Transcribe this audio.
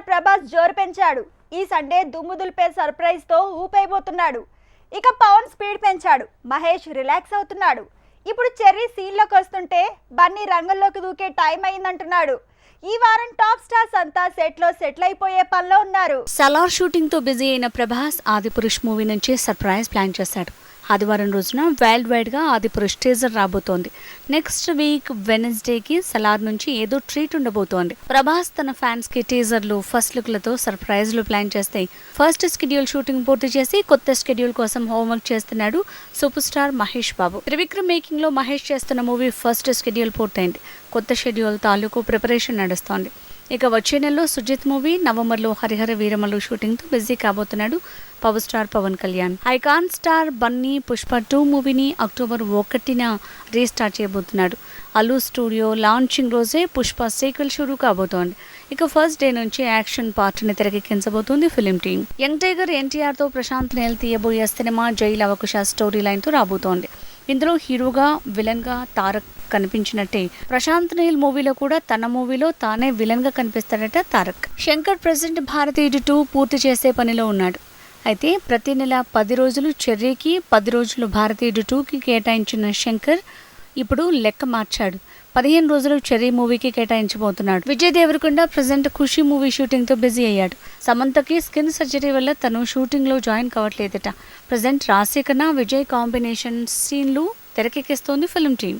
Star Prabhas జోరు పెంచాడు. ఈ సండే దుమ్ము దులిపే సర్ప్రైజ్తో ఊపైపోతున్నాడు ఇక పవన్ స్పీడ్ పెంచాడు. మహేష్ రిలాక్స్ అవుతున్నాడు. ఇప్పుడు చెర్రీ సీన్లోకి వస్తుంటే బన్నీ రంగంలోకి దూకే టైం అయిందంటున్నాడు. ఈ వారం టాప్ స్టార్స్ అంతా సెట్లో సెటిల్ అయిపోయే పనిలో ఉన్నారు. సలార్ షూటింగ్తో బిజీ అయిన ప్రభాస్ ఆదిపురుష్ మూవీ నుంచి సర్ప్రైజ్ ప్లాన్ చేశాడు. ఆదివారం రోజున వరల్డ్ వైడ్గా అది ప్రొస్టేజర్ టీజర్ రాబోతోంది. నెక్స్ట్ వీక్ వెనస్డేకి సలార్ నుంచి ఏదో ట్రీట్ ఉండబోతోంది. ప్రభాస్ తన ఫ్యాన్స్కి టీజర్లు ఫస్ట్ లుక్లతో సర్ప్రైజ్లు ప్లాన్ చేస్తాయి ఫస్ట్ షెడ్యూల్ షూటింగ్ పూర్తి చేసి కొత్త షెడ్యూల్ కోసం హోంవర్క్ చేస్తున్నాడు సూపర్ స్టార్ మహేష్ బాబు. త్రివిక్రమ్ మేకింగ్లో మహేష్ చేస్తున్న మూవీ ఫస్ట్ షెడ్యూల్ పూర్తయింది. కొత్త షెడ్యూల్ తాలూకు ప్రిపరేషన్ నడుస్తోంది. ఇక వచ్చే నెలలో సుజిత్ మూవీ నవంబర్లో హరిహర వీరమలు షూటింగ్తో busy కాబోతున్నాడు power star Pawan Kalyan. Icon star Bunny Pushpa two మూవీని అక్టోబర్ ఒకటిన రీస్టార్ట్ చేయబోతున్నాడు. అల్లు స్టూడియో లాంచింగ్ రోజే పుష్ప సీక్వెల్ షురూ కాబోతోంది. ఇక ఫస్ట్ డే నుంచి యాక్షన్ పార్ట్ని తెరకెక్కించబోతోంది ఫిలిం టీం. యంగ్ టైగర్ ఎన్టీఆర్తో ప్రశాంత్ నేల్ తీయబోయే సినిమా జైల్ అవకాశ స్టోరీ లైన్తో రాబోతోంది. ఇందులో హీరోగా విలన్గా తారక్ కనిపించినట్టే. ప్రశాంత్ నీల్ మూవీలో కూడా తన మూవీలో తానే విలన్గా కనిపిస్తాడట తారక్. శంకర్ ప్రెసిడెంట్ భారతీయుడు టూ పూర్తి చేసే పనిలో ఉన్నాడు. అయితే ప్రతి నెల పది రోజులు చెర్రీకి పది రోజులు భారతీయుడు టూకి కేటాయించిన శంకర్ ఇప్పుడు లెక్క మార్చాడు. పదిహేను రోజులు చెర్రీ మూవీకి కేటాయించబోతున్నాడు. విజయ్ దేవరకొండ ప్రజెంట్ ఖుషి మూవీ షూటింగ్తో బిజీ అయ్యాడు. సమంతకి స్కిన్ సర్జరీ వల్ల తను షూటింగ్లో జాయిన్ కావట్లేదట. ప్రజెంట్ రాశికన్నా విజయ్ కాంబినేషన్ సీన్లు తెరకెక్కిస్తోంది ఫిల్మ్ టీం.